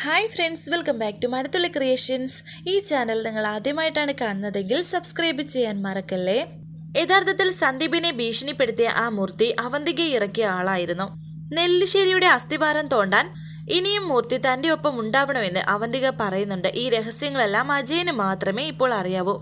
Hi friends welcome back to Madathulli creations ഈ channel നിങ്ങൾ ആദ്യമായിട്ടാണ് കാണുന്നതെങ്കിൽ സബ്സ്ക്രൈബ് ചെയ്യാൻ മറക്കല്ലേ? യഥാർത്ഥത്തിൽ സന്ദീപിനെ ഭീഷണിപ്പെടുത്തിയ ആ മൂർത്തി അവന്തികെ ഇറക്കിയ ആളായിരുന്നു. നെല്ലിശ്ശേരിയുടെ അസ്ഥിഭാരം തോണ്ടാൻ ഇനിയും മൂർത്തി തന്റെ ഒപ്പം ഉണ്ടാവണമെന്ന് അവന്തിക പറയുന്നുണ്ട്. ഈ രഹസ്യങ്ങളെല്ലാം അജയന് മാത്രമേ ഇപ്പോൾ അറിയാവൂ.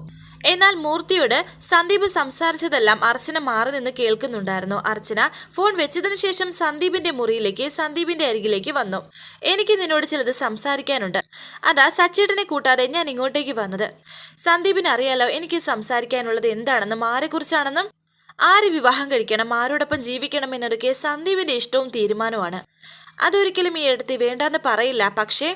എന്നാൽ മൂർത്തിയോട് സന്ദീപ് സംസാരിച്ചതെല്ലാം അർച്ചന മാറി നിന്ന് കേൾക്കുന്നുണ്ടായിരുന്നു. അർച്ചന ഫോൺ വെച്ചതിനു ശേഷം സന്ദീപിന്റെ മുറിയിലേക്ക് സന്ദീപിന്റെ അരികിലേക്ക് വന്നു. എനിക്ക് നിന്നോട് ചിലത് സംസാരിക്കാനുണ്ട്. അതാ സച്ചേട്ടനെ കൂട്ടാതെ ഞാൻ ഇങ്ങോട്ടേക്ക് വന്നത്. സന്ദീപിന് അറിയാലോ എനിക്ക് സംസാരിക്കാനുള്ളത് എന്താണെന്നും ആരെക്കുറിച്ചാണെന്നും? ആര് വിവാഹം കഴിക്കണം ആരോടൊപ്പം ജീവിക്കണം എന്നൊക്കെ സന്ദീപിന്റെ ഇഷ്ടവും തീരുമാനമാണ് അതൊരിക്കലും ഈ എടുത്തി വേണ്ടാന്ന് പറയില്ല. പക്ഷേ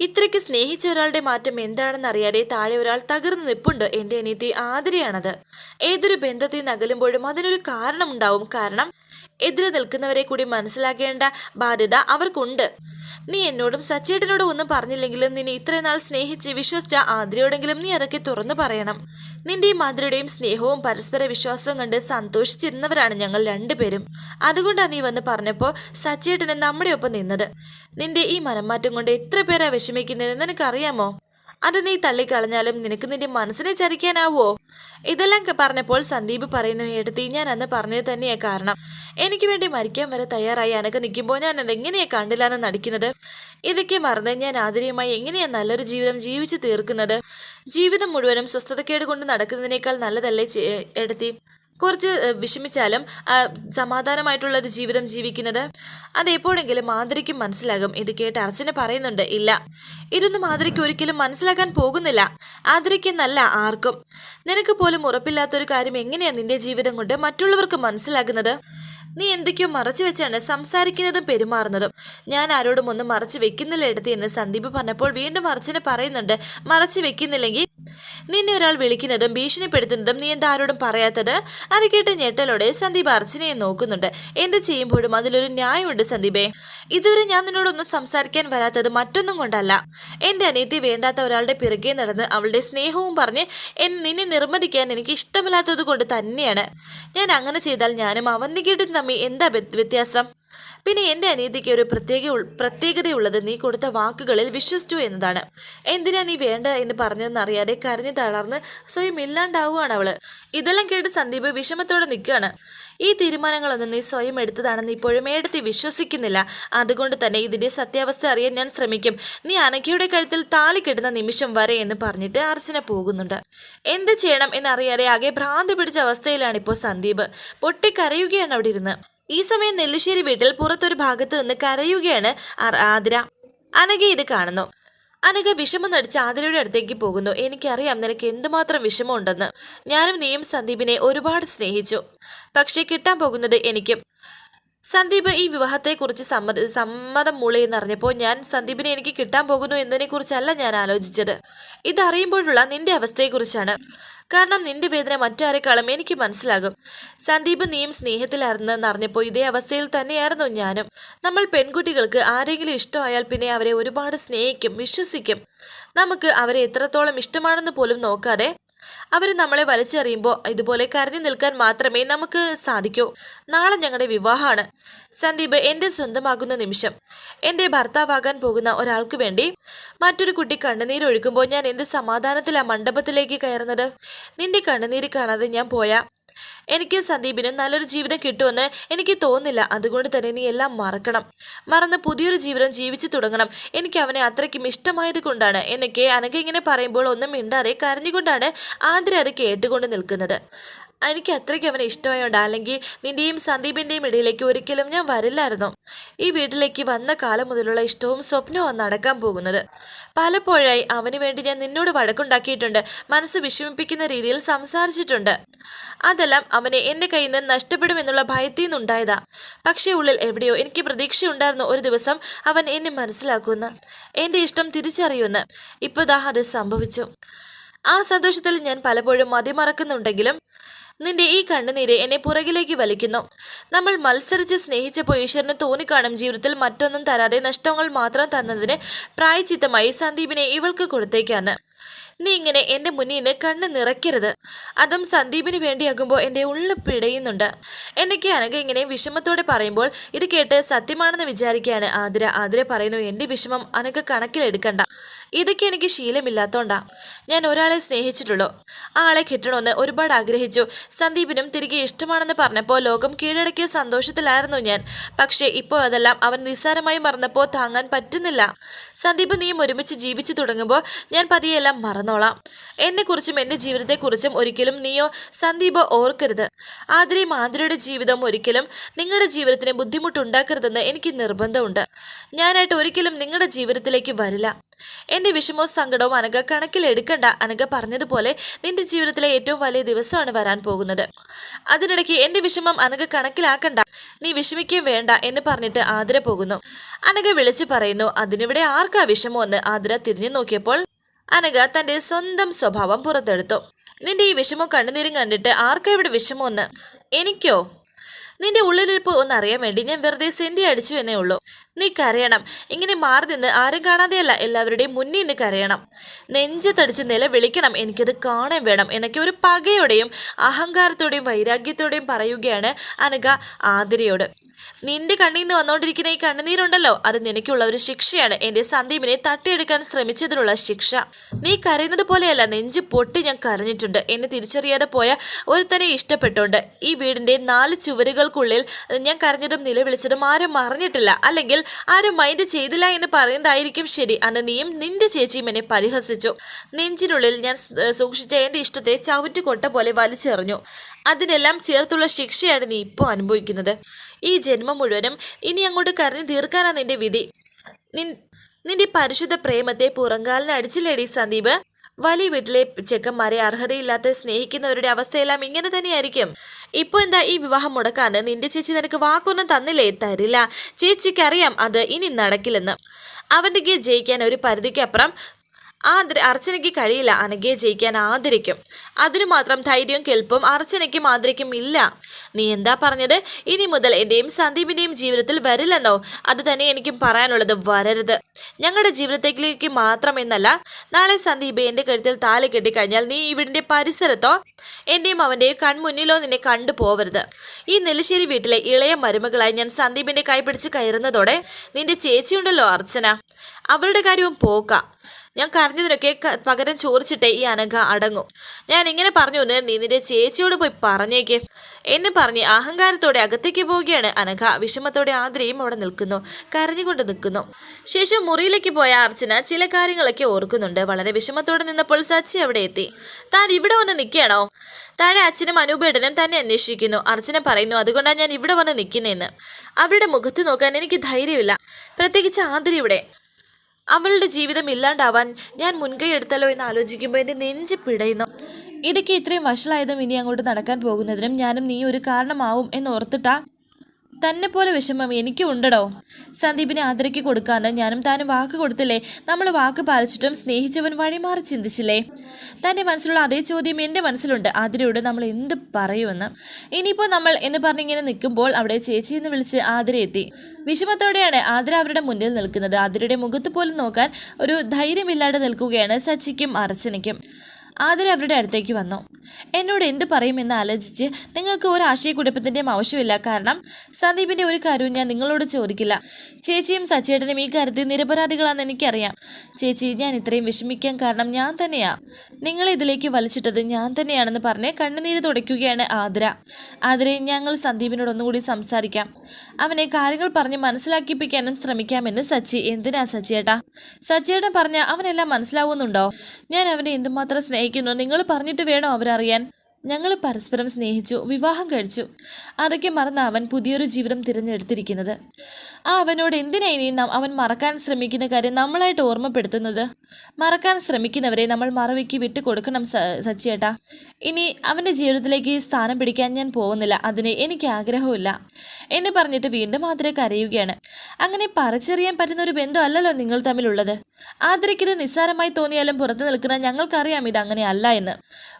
ഇത്രയ്ക്ക് സ്നേഹിച്ച ഒരാളുടെ മാറ്റം എന്താണെന്ന് അറിയാതെ താഴെ ഒരാൾ തകർന്നു നിപ്പുണ്ട് എന്റെ അനിയത്തി ആതിരയാണത്. ഏതൊരു ബന്ധത്തിൽ നിന്ന് അകലുമ്പോഴും അതിനൊരു കാരണമുണ്ടാവും. കാരണം എതിരെ നിൽക്കുന്നവരെ കൂടി മനസ്സിലാക്കേണ്ട ബാധ്യത അവർക്കുണ്ട്. നീ എന്നോടും സച്ചേട്ടനോടും ഒന്നും പറഞ്ഞില്ലെങ്കിലും നിന്നെ ഇത്രയും നാൾ സ്നേഹിച്ച് വിശ്വസിച്ച ആതിരയോടെങ്കിലും നീ അതൊക്കെ തുറന്നു പറയണം. നിന്റെയും മാതൃയുടെയും സ്നേഹവും പരസ്പര വിശ്വാസവും കണ്ട് സന്തോഷിച്ചിരുന്നവരാണ് ഞങ്ങൾ രണ്ടുപേരും. അതുകൊണ്ടാണ് നീ വന്ന് പറഞ്ഞപ്പോൾ സച്ചേട്ടന് നമ്മുടെ ഒപ്പം നിന്നത്. നിന്റെ ഈ മനംമാറ്റം കൊണ്ട് എത്ര പേരാ വിഷമിക്കുന്നതെന്ന് നിനക്കറിയാമോ? അത് നീ തള്ളിക്കളഞ്ഞാലും നിനക്ക് നിന്റെ മനസ്സിനെ ചരിക്കാനാവോ ഇതെല്ലാം പറഞ്ഞപ്പോൾ സന്ദീപ് പറയുന്നു എടുത്തി ഞാൻ അന്ന് പറഞ്ഞത് തന്നെയാ കാരണം. എനിക്ക് വേണ്ടി മരിക്കാൻ വരെ തയ്യാറായി അനക്ക് നിൽക്കുമ്പോൾ ഞാൻ അത് എങ്ങനെയാ കണ്ടില്ലാന്ന് നടിക്കുന്നത്? ഇതൊക്കെ മറന്ന് ഞാൻ ആദരീയമായി എങ്ങനെയാ നല്ലൊരു ജീവിതം ജീവിച്ചു തീർക്കുന്നത്? ജീവിതം മുഴുവനും സ്വസ്ഥതക്കേട് കൊണ്ട് നടക്കുന്നതിനേക്കാൾ നല്ലതല്ലേ എടുത്തി? കുറച്ച് വിഷമിച്ചാലും സമാധാനമായിട്ടുള്ള ഒരു ജീവിതം ജീവിക്കുന്നത്? അതെപ്പോഴെങ്കിലും മാതിരിക്കും മനസ്സിലാകും. ഇത് കേട്ട് അർച്ചന പറയുന്നുണ്ട് ഇല്ല. ഇതൊന്നും മാതിരിക്ക് ഒരിക്കലും മനസ്സിലാക്കാൻ പോകുന്നില്ല. ആദരിക്കുന്നല്ല ആർക്കും. നിനക്ക് പോലും ഉറപ്പില്ലാത്തൊരു കാര്യം എങ്ങനെയാണ് നിന്റെ ജീവിതം കൊണ്ട് മറ്റുള്ളവർക്ക് മനസ്സിലാകുന്നത്? നീ എന്തൊക്കെയോ മറച്ചു വെച്ചാണ് സംസാരിക്കുന്നതും പെരുമാറുന്നതും. ഞാൻ ആരോടും ഒന്നും മറച്ചു വെക്കുന്നില്ല എടുത്തി എന്ന് സന്ദീപ് പറഞ്ഞപ്പോൾ വീണ്ടും അർച്ചന പറയുന്നുണ്ട് മറച്ചു വെക്കുന്നില്ലെങ്കിൽ നിന്നെ ഒരാൾ വിളിക്കുന്നതും ഭീഷണിപ്പെടുത്തുന്നതും നീ എന്താ ആരോടും പറയാത്തത്? അരക്കേട്ട കേട്ട് ഞെട്ടലോടെ സന്ദീപ് അർച്ചനയെ നോക്കുന്നുണ്ട്. എന്ത് ചെയ്യുമ്പോഴും അതിലൊരു ന്യായമുണ്ട് സന്ദീപേ. ഇതുവരെ ഞാൻ നിന്നോടൊന്നും സംസാരിക്കാൻ വരാത്തത് മറ്റൊന്നും കൊണ്ടല്ല. എന്റെ അനിയത്തി വേണ്ടാത്ത ഒരാളുടെ പിറകെ നടന്ന് അവളുടെ സ്നേഹവും പറഞ്ഞ് നിന്നെ നിർബന്ധിക്കാൻ എനിക്ക് ഇഷ്ടമില്ലാത്തത് കൊണ്ട് തന്നെയാണ്. ഞാൻ അങ്ങനെ ചെയ്താൽ ഞാനും അവന്തികേട്ടും തമ്മിൽ എന്താ വ്യത്യാസം? പിന്നെ എന്റെ അനിയത്തിക്ക് ഒരു പ്രത്യേക പ്രത്യേകതയുള്ളത് നീ കൊടുത്ത വാക്കുകളിൽ വിശ്വസിച്ചു എന്നതാണ്. എന്തിനാ നീ വേണ്ട എന്ന് പറഞ്ഞതെന്ന് അറിയാതെ കരഞ്ഞു തളർന്ന് സ്വയം ഇല്ലാണ്ടാവുകയാണ് അവൾ. ഇതെല്ലാം കേട്ട് സന്ദീപ് വിഷമത്തോടെ നിൽക്കുകയാണ്. ഈ തീരുമാനങ്ങളൊന്നും നീ സ്വയം എടുത്തതാണെന്ന് ഇപ്പോഴും എടുത്തി വിശ്വസിക്കുന്നില്ല. അതുകൊണ്ട് തന്നെ ഇതിന്റെ സത്യാവസ്ഥ അറിയാൻ ഞാൻ ശ്രമിക്കും. നീ അനഘയുടെ കഴുത്തിൽ താലി കെട്ടുന്ന നിമിഷം വരെ എന്ന് പറഞ്ഞിട്ട് അർച്ചന പോകുന്നുണ്ട്. എന്ത് ചെയ്യണം എന്നറിയാതെ ആകെ ഭ്രാന്ത് പിടിച്ച അവസ്ഥയിലാണ് ഇപ്പോൾ സന്ദീപ്. പൊട്ടിക്കരയുകയാണ് അവിടെ ഇരുന്ന്. ഈ സമയം നെല്ലിശ്ശേരി വീട്ടിൽ പുറത്തൊരു ഭാഗത്ത് നിന്ന് കരയുകയാണ് ആതിര. അനഘ ഇത് കാണുന്നു. അനഘ വിഷമം നടിച്ച് ആതിരയുടെ അടുത്തേക്ക് പോകുന്നു. എനിക്കറിയാം നിനക്ക് എന്തുമാത്രം വിഷമമുണ്ടെന്ന്. ഞാനും നീയും സന്ദീപിനെ ഒരുപാട് സ്നേഹിച്ചു. പക്ഷേ കിട്ടാൻ പോകുന്നത് എനിക്കും. സന്ദീപ് ഈ വിവാഹത്തെക്കുറിച്ച് സമ്മത സമ്മതം മൂളയെന്നറിഞ്ഞപ്പോൾ ഞാൻ സന്ദീപിനെ എനിക്ക് കിട്ടാൻ പോകുന്നു എന്നതിനെക്കുറിച്ചല്ല ഞാൻ ആലോചിച്ചത്. ഇതറിയുമ്പോഴുള്ള നിന്റെ അവസ്ഥയെക്കുറിച്ചാണ്. കാരണം നിന്റെ വേദന മറ്റാരെക്കാളും എനിക്ക് മനസ്സിലാകും. സന്ദീപ് നീയും സ്നേഹത്തിലായിരുന്നെന്ന് അറിഞ്ഞപ്പോൾ ഇതേ അവസ്ഥയിൽ തന്നെയായിരുന്നു ഞാനും. നമ്മൾ പെൺകുട്ടികൾക്ക് ആരെങ്കിലും ഇഷ്ടമായാൽ പിന്നെ അവരെ ഒരുപാട് സ്നേഹിക്കും വിശ്വസിക്കും. നമുക്ക് അവരെ എത്രത്തോളം ഇഷ്ടമാണെന്ന് പോലും നോക്കാതെ അവർ നമ്മളെ വലിച്ചെറിയുമ്പോൾ ഇതുപോലെ കരഞ്ഞു നിൽക്കാൻ മാത്രമേ നമുക്ക് സാധിക്കൂ. നാളെ ഞങ്ങളുടെ വിവാഹമാണ്. സന്ദീപ് എന്റെ സ്വന്തമാകുന്ന നിമിഷം. എന്റെ ഭർത്താവാകാൻ പോകുന്ന ഒരാൾക്ക് വേണ്ടി മറ്റൊരു കുട്ടി കണ്ണുനീരൊഴുക്കുമ്പോൾ ഞാൻ എന്ത് സമാധാനത്തിലാണ് മണ്ഡപത്തിലേക്ക് കയറുന്നത്? നിന്റെ കണ്ണുനീര് കാണാതെ ഞാൻ പോയാ? എനിക്ക് സന്ദീപിന് നല്ലൊരു ജീവിതം കിട്ടുമെന്ന് എനിക്ക് തോന്നില്ല അതുകൊണ്ട് തന്നെ നീ എല്ലാം മറക്കണം. മറന്ന് പുതിയൊരു ജീവിതം ജീവിച്ചു തുടങ്ങണം. എനിക്ക് അവനെ അത്രയ്ക്കും ഇഷ്ടമായത് കൊണ്ടാണ്. എന്നൊക്കെ അനഘ ഇങ്ങനെ പറയുമ്പോൾ ഒന്നും മിണ്ടാതെ കരഞ്ഞുകൊണ്ടാണ് ആതിര അത് കേട്ടുകൊണ്ട് നിൽക്കുന്നത്. എനിക്ക് അത്രയ്ക്ക് അവനെ ഇഷ്ടമായോണ്ട് അല്ലെങ്കിൽ നിന്റെയും സന്ദീപിന്റെയും ഇടയിലേക്ക് ഒരിക്കലും ഞാൻ വരില്ലായിരുന്നു. ഈ വീട്ടിലേക്ക് വന്ന കാലം മുതലുള്ള ഇഷ്ടവും സ്വപ്നവും നടക്കാൻ പോകുന്നത്. പലപ്പോഴായി അവന് വേണ്ടി ഞാൻ നിന്നോട് വഴക്കുണ്ടാക്കിയിട്ടുണ്ട് മനസ്സ് വിഷമിപ്പിക്കുന്ന രീതിയിൽ സംസാരിച്ചിട്ടുണ്ട്. അതെല്ലാം അവനെ എന്റെ കയ്യിൽ നിന്ന് നഷ്ടപ്പെടുമെന്നുള്ള ഭയത്തിൽ നിന്നുണ്ടായതാ. പക്ഷേ ഉള്ളിൽ എവിടെയോ എനിക്ക് പ്രതീക്ഷയുണ്ടായിരുന്നു ഒരു ദിവസം അവൻ എന്നെ മനസ്സിലാക്കുമെന്ന് എന്റെ ഇഷ്ടം തിരിച്ചറിയുമെന്ന്. ഇപ്പൊ ദാ അത് സംഭവിച്ചു. ആ സന്തോഷത്തിൽ ഞാൻ പലപ്പോഴും മതിമറക്കുന്നുണ്ടെങ്കിലും നിന്റെ ഈ കണ്ണുനീര് എന്നെ പുറകിലേക്ക് വലിക്കുന്നു. നമ്മൾ മത്സരിച്ച് സ്നേഹിച്ചപ്പോൾ ഈശ്വരന് തോന്നിക്കാണും ജീവിതത്തിൽ മറ്റൊന്നും തരാതെ നഷ്ടങ്ങൾ മാത്രം തന്നതിന് പ്രായച്ചിത്തമായി സന്ദീപിനെ ഇവൾക്ക് കൊടുത്തേക്കാണ്. നീ ഇങ്ങനെ എന്റെ മുന്നിൽ നിന്ന് കണ്ണ് നിറയ്ക്കരുത്. അതും സന്ദീപിന് വേണ്ടിയാകുമ്പോൾ എന്റെ ഉള്ളു പിടയുന്നുണ്ട്. എന്നൊക്കെ അനഘ ഇങ്ങനെ വിഷമത്തോടെ പറയുമ്പോൾ ഇത് കേട്ട് സത്യമാണെന്ന് വിചാരിക്കുകയാണ് ആതിര. ആതിര പറയുന്നു എന്റെ വിഷമം അനഘ കണക്കിലെടുക്കണ്ട. ഇതൊക്കെ എനിക്ക് ശീലമില്ലാത്തോണ്ടാ. ഞാൻ ഒരാളെ സ്നേഹിച്ചിട്ടുള്ളൂ. ആളെ കിട്ടണമെന്ന് ഒരുപാട് ആഗ്രഹിച്ചു. സന്ദീപിനും തിരികെ ഇഷ്ടമാണെന്ന് പറഞ്ഞപ്പോൾ ലോകം കീഴടക്കിയ സന്തോഷത്തിലായിരുന്നു ഞാൻ. പക്ഷേ ഇപ്പോൾ അതെല്ലാം അവൻ നിസ്സാരമായി മറന്നപ്പോൾ താങ്ങാൻ പറ്റുന്നില്ല. സന്ദീപ് നീയും ഒരുമിച്ച് ജീവിച്ചു തുടങ്ങുമ്പോൾ ഞാൻ പതിയെല്ലാം മറന്നോളാം. എന്നെക്കുറിച്ചും എന്റെ ജീവിതത്തെക്കുറിച്ചും ഒരിക്കലും നീയോ സന്ദീപോ ഓർക്കരുത്. ആതിരയും ആതിരയുടെ ജീവിതം ഒരിക്കലും നിങ്ങളുടെ ജീവിതത്തിന് ബുദ്ധിമുട്ടുണ്ടാക്കരുതെന്ന് എനിക്ക് നിർബന്ധമുണ്ട്. ഞാനായിട്ട് ഒരിക്കലും നിങ്ങളുടെ ജീവിതത്തിലേക്ക് വരില്ല. എന്റെ വിഷമവും സങ്കടവും അനഘ കണക്കിലെടുക്കണ്ട അനഘ പറഞ്ഞതുപോലെ നിന്റെ ജീവിതത്തിലെ ഏറ്റവും വലിയ ദിവസമാണ് വരാൻ പോകുന്നത്. അതിനിടയ്ക്ക് എന്റെ വിഷമം അനഘ കണക്കിലാക്കണ്ട. നീ വിഷമിക്കുകയും വേണ്ട എന്ന് പറഞ്ഞിട്ട് ആതിര പോകുന്നു. അനഘ വിളിച്ചു പറയുന്നു അതിനിവിടെ ആർക്കാ വിഷമമെന്ന് ആതിര തിരിഞ്ഞു നോക്കിയപ്പോൾ അനഘ തന്റെ സ്വന്തം സ്വഭാവം പുറത്തെടുത്തു. നിന്റെ ഈ വിഷമം കണ്ണുനീരും കണ്ടിട്ട് ആർക്കാ ഇവിടെ വിഷമമെന്ന് എനിക്കോ? നിന്റെ ഉള്ളിലിരിപ്പ് ഒന്ന് അറിയാൻ വേണ്ടി ഞാൻ വെറുതെ സെന്റി അടിച്ചു എന്നേ ഉള്ളൂ. നീ കരയണം. ഇങ്ങനെ മാറി നിന്ന് ആരും കാണാതെയല്ല എല്ലാവരുടെയും മുന്നിൽ നിന്ന് കരയണം. നെഞ്ചത്തടിച്ച് നിലവിളിക്കണം. എനിക്കത് കാണാൻ വേണം. എന്നൊക്കെ ഒരു പകയോടെയും അഹങ്കാരത്തോടെയും വൈരാഗ്യത്തോടെയും പറയുകയാണ് അനഘ ആതിരയോട്. നിന്റെ കണ്ണിൽ നിന്ന് വന്നുകൊണ്ടിരിക്കുന്ന ഈ കണ്ണുനീരുണ്ടല്ലോ അത് നിനക്കുള്ള ഒരു ശിക്ഷയാണ്. എന്റെ സന്ദീപിനെ തട്ടിയെടുക്കാൻ ശ്രമിച്ചതിനുള്ള ശിക്ഷ. നീ കരയുന്നത് പോലെയല്ല നെഞ്ച് പൊട്ടി ഞാൻ കരഞ്ഞിട്ടുണ്ട്. എന്നെ തിരിച്ചറിയാതെ പോയ ഒരുത്തനെ ഇഷ്ടപ്പെട്ടുണ്ട്. ഈ വീടിന്റെ നാല് ചുവരുകൾക്കുള്ളിൽ ഞാൻ കരഞ്ഞതും നിലവിളിച്ചതും ആരും അറിഞ്ഞിട്ടില്ല. അല്ലെങ്കിൽ ആരും മൈൻഡ് ചെയ്തില്ല എന്ന് പറയുന്നതായിരിക്കും ശരി. അന്ന് നീയും നിന്റെ ചേച്ചിയും എന്നെ പരിഹസിച്ചു. നെഞ്ചിനുള്ളിൽ ഞാൻ സൂക്ഷിച്ച എന്റെ ഇഷ്ടത്തെ ചവിറ്റുകൊട്ട പോലെ വലിച്ചെറിഞ്ഞു. അതിനെല്ലാം ചേർത്തുള്ള ശിക്ഷയാണ് നീ ഇപ്പോൾ അനുഭവിക്കുന്നത്. ഈ ജന്മം മുഴുവനും ഇനി അങ്ങോട്ട് കരഞ്ഞു തീർക്കാനാണ് നിന്റെ വിധി. നിന്റെ പരിശുദ്ധ പ്രേമത്തെ പുറങ്കാലിന് അടിച്ചില്ലേടി സന്ദീപ്? വലിയ വീട്ടിലെ ചെക്കന്മാരെ അർഹതയില്ലാത്ത സ്നേഹിക്കുന്നവരുടെ അവസ്ഥയെല്ലാം ഇങ്ങനെ തന്നെയായിരിക്കും. ഇപ്പൊ എന്താ ഈ വിവാഹം മുടക്കാൻ നിന്റെ ചേച്ചി നിനക്ക് വാക്കൊന്നും തന്നില്ലേ? തരില്ല. ചേച്ചിക്കറിയാം അത് ഇനി നടക്കില്ലെന്ന്. അവന്തിക്ക് ജയിക്കാൻ ഒരു പരിധിക്കപ്പുറം ആദര അർച്ചനയ്ക്ക് കഴിയില്ല. അനഘയെ ജയിക്കാൻ ആദരിക്കും. അതിനു മാത്രം ധൈര്യവും കെൽപ്പും അർച്ചനയ്ക്കും ആദരിക്കും ഇല്ല. നീ എന്താ പറഞ്ഞത്? ഇനി മുതൽ എന്റെയും സന്ദീപിന്റെയും ജീവിതത്തിൽ വരില്ലെന്നോ? അത് തന്നെ എനിക്കും പറയാനുള്ളത് വരരുത്. ഞങ്ങളുടെ ജീവിതത്തിലേക്ക് മാത്രം എന്നല്ല നാളെ സന്ദീപ് എന്റെ കഴുത്തിൽ താലി കെട്ടിക്കഴിഞ്ഞാൽ നീ ഇവിടിന്റെ പരിസരത്തോ എന്റെയും അവന്റെയും കൺമുന്നിലോ നിന്നെ കണ്ടു പോവരുത്. ഈ നെല്ലിശ്ശേരി വീട്ടിലെ ഇളയ മരുമകളായി ഞാൻ സന്ദീപിന്റെ കൈ പിടിച്ച് കയറുന്നതോടെ നിന്റെ ചേച്ചിയുണ്ടല്ലോ അർച്ചന. അവളുടെ കാര്യവും പോക്കാം. ഞാൻ കരഞ്ഞതിനൊക്കെ പകരം ചോദിച്ചിട്ടേ ഈ അനഘ അടങ്ങും. ഞാൻ ഇങ്ങനെ പറഞ്ഞു നീ നിന്റെ ചേച്ചിയോട് പോയി പറഞ്ഞേക്ക്. എന്നെ പറഞ്ഞ് അഹങ്കാരത്തോടെ അകത്തേക്ക് പോവുകയാണ് അനഘ. വിഷമത്തോടെ ആതിരയും അവിടെ നിൽക്കുന്നു. കരഞ്ഞുകൊണ്ട് നിൽക്കുന്നു. ശേഷം മുറിയിലേക്ക് പോയ അർച്ചന ചില കാര്യങ്ങളൊക്കെ ഓർക്കുന്നുണ്ട്. വളരെ വിഷമത്തോടെ നിന്നപ്പോൾ സച്ചി അവിടെ എത്തി. താൻ ഇവിടെ വന്ന് നിൽക്കുകയാണോ? താഴെ അച്ഛനും അനൂപേട്ടനും തന്നെ അന്വേഷിക്കുന്നു. അർച്ചന പറയുന്നു അതുകൊണ്ടാണ് ഞാൻ ഇവിടെ വന്ന് നിൽക്കുന്നതെന്ന് അവരുടെ മുഖത്ത് നോക്കാൻ എനിക്ക് ധൈര്യമില്ല. പ്രത്യേകിച്ച് ആതിരയുടെ അവളുടെ ജീവിതം ഇല്ലാണ്ടാവാൻ ഞാൻ മുൻകൈ എടുത്തല്ലോ എന്ന് ആലോചിക്കുമ്പോൾ എന്റെ നെഞ്ച് പിടയുന്നു. ഇടയ്ക്ക് ഇത്രയും വഷളായതും ഇനി അങ്ങോട്ട് നടക്കാൻ പോകുന്നതിനും ഞാനും നീ ഒരു കാരണമാവും എന്ന് ഓർത്തിട്ടാ തന്നെ പോലെ വിഷമം എനിക്കും ഉണ്ടടോ. സന്ദീപിനെ ആദരയ്ക്ക് കൊടുക്കാന്ന് ഞാനും താനും വാക്ക് കൊടുത്തില്ലേ? നമ്മൾ വാക്ക് പാലിച്ചിട്ടും സ്നേഹിച്ചവൻ വഴിമാറി ചിന്തിച്ചില്ലേ? തന്റെ മനസ്സിലുള്ള അതേ ചോദ്യം എന്റെ മനസ്സിലുണ്ട്. ആതിരയോട് നമ്മൾ എന്ത് പറയുമെന്ന്. ഇനിയിപ്പോൾ നമ്മൾ എന്ന് പറഞ്ഞിങ്ങനെ നിൽക്കുമ്പോൾ അവിടെ ചേച്ചി എന്ന് വിളിച്ച് ആതിര എത്തി വിഷമത്തോടെയാണ് ആതിര അവരുടെ മുന്നിൽ നിൽക്കുന്നത്. ആതിരയുടെ മുഖത്ത് പോലും നോക്കാൻ ഒരു ധൈര്യമില്ലാതെ നിൽക്കുകയാണ് സച്ചിക്കും അർച്ചനയ്ക്കും. ആതിര അവരുടെ അടുത്തേക്ക് വന്നു. എന്നോട് എന്ത് പറയുമെന്ന് ആലോചിച്ച് നിങ്ങൾക്ക് ഒരു ആശയക്കുഴപ്പത്തിന്റെയും ആവശ്യമില്ല കാരണം സന്ദീപിന്റെ ഒരു കാര്യവും ഞാൻ നിങ്ങളോട് ചോദിക്കില്ല. ചേച്ചിയും സച്ചേട്ടനും ഈ കാര്യത്തിൽ നിരപരാധികളാണെന്ന് എനിക്കറിയാം. ചേച്ചി ഞാൻ ഇത്രയും വിഷമിക്കാൻ കാരണം ഞാൻ തന്നെയാ. നിങ്ങളെ ഇതിലേക്ക് വലിച്ചിട്ടത് ഞാൻ തന്നെയാണെന്ന് പറഞ്ഞ് കണ്ണുനീര് തുടയ്ക്കുകയാണ് ആതിര. ആതിരെ ഞങ്ങൾ സന്ദീപിനോട് ഒന്നുകൂടി സംസാരിക്കാം. അവനെ കാര്യങ്ങൾ പറഞ്ഞ് മനസ്സിലാക്കിപ്പിക്കാനും ശ്രമിക്കാമെന്ന് സച്ചി. എന്തിനാ സച്ചിയേട്ടാ? സച്ചിയേട്ടൻ പറഞ്ഞ അവനെല്ലാം മനസ്സിലാവുന്നുണ്ടോ? ഞാൻ അവനെ എന്തുമാത്രം സ്നേഹിക്കുന്നു? നിങ്ങൾ പറഞ്ഞിട്ട് വേണോ അവരറിയാൻ? ഞങ്ങൾ പരസ്പരം സ്നേഹിച്ചു വിവാഹം കഴിച്ചു. അതൊക്കെ മറന്ന അവൻ പുതിയൊരു ജീവിതം തിരഞ്ഞെടുത്തിരിക്കുന്നത്. ആ അവനോട് എന്തിനാ ഇനി അവൻ മറക്കാൻ ശ്രമിക്കുന്ന കാര്യം നമ്മളായിട്ട് ഓർമ്മപ്പെടുത്തുന്നത്? മറക്കാൻ ശ്രമിക്കുന്നവരെ നമ്മൾ മറവിക്ക് വിട്ടു കൊടുക്കണം സ സച്ചിയേട്ടാ. ഇനി അവന്റെ ജീവിതത്തിലേക്ക് സ്ഥാനം പിടിക്കാൻ ഞാൻ പോകുന്നില്ല. അതിന് എനിക്ക് ആഗ്രഹമില്ല എന്ന് പറഞ്ഞിട്ട് വീണ്ടും ആതിര കരയുകയാണ്. അങ്ങനെ പറിച്ചെറിയാൻ പറ്റുന്ന ഒരു ബന്ധമല്ലല്ലോ നിങ്ങൾ തമ്മിലുള്ളത്. ആതിരയ്ക്കിത് നിസ്സാരമായി തോന്നിയാലും പുറത്തു നിൽക്കുന്ന ഞങ്ങൾക്കറിയാം ഇത് അങ്ങനെ അല്ല എന്ന്.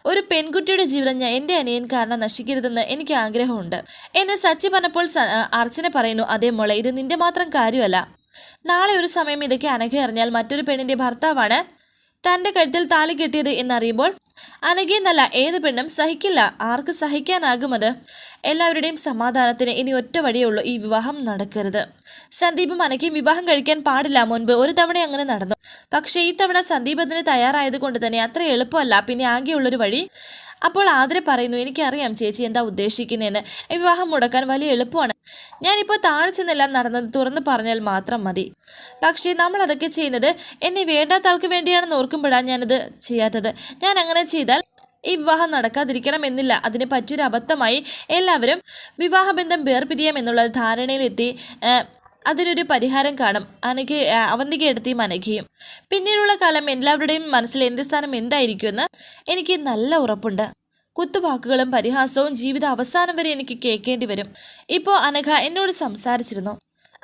ഒരു പെൺകുട്ടിയുടെ ജീവിതം ഞാൻ എന്റെ അനിയൻ കാരണം നശിക്കരുതെന്ന് എനിക്ക് ആഗ്രഹമുണ്ട്. എന്നെ സച്ചി പറഞ്ഞപ്പോൾ അർച്ചന പറയുന്നു അതേ മോളെ ഇത് നിന്റെ മാത്രം കാര്യമല്ല. നാളെ ഒരു സമയം ഇതൊക്കെ അനഘ അറിഞ്ഞാൽ മറ്റൊരു പെണ്ണിന്റെ ഭർത്താവാണ് തന്റെ കഴുത്തിൽ താലി കെട്ടിയത് എന്നറിയുമ്പോൾ അനഘയെന്നല്ല ഏത് പെണ്ണും സഹിക്കില്ല. ആർക്ക് സഹിക്കാനാകുമത്? എല്ലാവരുടെയും സമാധാനത്തിന് ഇനി ഒറ്റ വഴിയേ ഉള്ളൂ ഈ വിവാഹം നടക്കരുത്. സന്ദീപും അനഘയും വിവാഹം കഴിക്കാൻ പാടില്ല മുൻപ്. ഒരു തവണ അങ്ങനെ നടന്നു. പക്ഷേ ഈ തവണ സന്ദീപ് അതിന് തയ്യാറായത് കൊണ്ട് തന്നെ അത്ര എളുപ്പമല്ല. പിന്നെ ആകെയുള്ളൊരു വഴി അപ്പോൾ ആതിര പറയുന്നു എനിക്കറിയാം ചേച്ചി എന്താ ഉദ്ദേശിക്കുന്നതെന്ന്. വിവാഹം മുടക്കാൻ വലിയ എളുപ്പമാണ്. ഞാനിപ്പോൾ താഴെ ചെന്നെല്ലാം നടന്നത് തുറന്ന് പറഞ്ഞാൽ മാത്രം മതി. പക്ഷേ നമ്മൾ അതൊക്കെ ചെയ്യുന്നത് എന്നെ വേണ്ടാത്ത ആൾക്ക് വേണ്ടിയാണെന്ന് ഓർക്കുമ്പോഴാണ് ഞാനത് ചെയ്യാത്തത്. ഞാൻ അങ്ങനെ ചെയ്താൽ ഈ വിവാഹം നടക്കാതിരിക്കണമെന്നില്ല. അതിന് പറ്റിയൊരു അബദ്ധമായി എല്ലാവരും വിവാഹബന്ധം വേർപിരിയാം എന്നുള്ള ധാരണയിലെത്തി അതിനൊരു പരിഹാരം കാണും. അനഘ അവന്തിക എടുത്തിയും അനഘയും പിന്നീടുള്ള കാലം എല്ലാവരുടെയും മനസ്സിൽ എന്ത് സ്ഥാനം എന്തായിരിക്കുമെന്ന് എനിക്ക് നല്ല ഉറപ്പുണ്ട്. കുത്തുവാക്കുകളും പരിഹാസവും ജീവിത അവസാനം വരെ എനിക്ക് കേൾക്കേണ്ടി വരും. ഇപ്പോൾ അനഘ എന്നോട് സംസാരിച്ചിരുന്നു.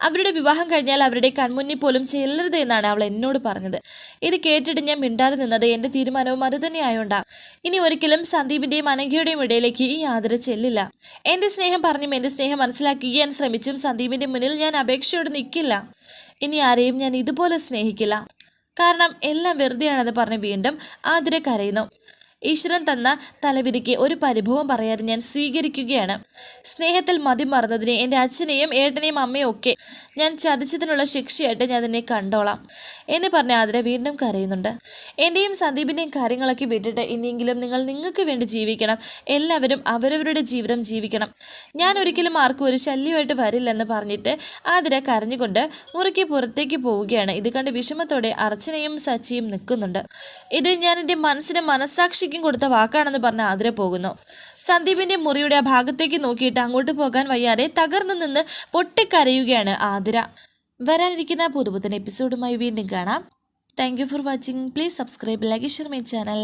അവരുടെ വിവാഹം കഴിഞ്ഞാൽ അവരുടെ കൺമുന്നിൽ പോലും ചെല്ലരുത് എന്നാണ് അവൾ എന്നോട് പറഞ്ഞത്. ഇത് കേട്ടിട്ട് ഞാൻ മിണ്ടാതെ നിന്നത് എന്റെ തീരുമാനവും അത് തന്നെയായോണ്ടാ ഇനി ഒരിക്കലും സന്ദീപിന്റെയും അനഘയുടെയും ഇടയിലേക്ക് ഈ ആദര ചെല്ലില്ല. എന്റെ സ്നേഹം പറഞ്ഞും എന്റെ സ്നേഹം മനസ്സിലാക്കിക്കാൻ ശ്രമിച്ചും സന്ദീപിന്റെ മുന്നിൽ ഞാൻ അപേക്ഷയോട് നിൽക്കില്ല ഇനി ആരെയും ഞാൻ ഇതുപോലെ സ്നേഹിക്കില്ല. കാരണം എല്ലാം വെറുതെയാണെന്ന് പറഞ്ഞ് വീണ്ടും ആതിര കരയുന്നു. ഈശ്വരൻ തന്ന തലവിധിക്ക് ഒരു പരിഭവം പറയാതെ ഞാൻ സ്വീകരിക്കുകയാണ്. സ്നേഹത്തിൽ മതി മറന്നതിനെ എന്റെ അച്ഛനെയും ഏട്ടനെയും അമ്മയും ഒക്കെ ഞാൻ ചതിച്ചതിനുള്ള ശിക്ഷയായിട്ട് ഞാൻ അതിനെ കണ്ടോളാം എന്ന് പറഞ്ഞ ആതിര വീണ്ടും കരയുന്നുണ്ട്. എന്റെയും സന്ദീപിന്റെയും കാര്യങ്ങളൊക്കെ വിട്ടിട്ട് ഇനിയെങ്കിലും നിങ്ങൾ നിങ്ങൾക്ക് വേണ്ടി ജീവിക്കണം. എല്ലാവരും അവരവരുടെ ജീവിതം ജീവിക്കണം. ഞാൻ ഒരിക്കലും ആർക്കും ഒരു ശല്യമായിട്ട് വരില്ലെന്ന് പറഞ്ഞിട്ട് ആതിര കരഞ്ഞുകൊണ്ട് മുറിക്ക് പുറത്തേക്ക് പോവുകയാണ്. ഇത് കണ്ട് വിഷമത്തോടെ അർച്ചനയും സച്ചിയും നിൽക്കുന്നുണ്ട്. ഇത് ഞാൻ എന്റെ മനസ്സിനും മനസ്സാക്ഷിക്കും കൊടുത്ത വാക്കാണെന്ന് പറഞ്ഞ് ആതിര പോകുന്നു. സന്ദീപിന്റെ മുറിയുടെ ആ ഭാഗത്തേക്ക് നോക്കിയിട്ട് അങ്ങോട്ട് പോകാൻ വയ്യാതെ തകർന്നു നിന്ന് പൊട്ടിക്കരയുകയാണ് ആതിര. വരാനിരിക്കുന്ന പുതുപുത്തൻ എപ്പിസോഡുമായി വീണ്ടും കാണാം. Thank for watching please subscribe like share my channel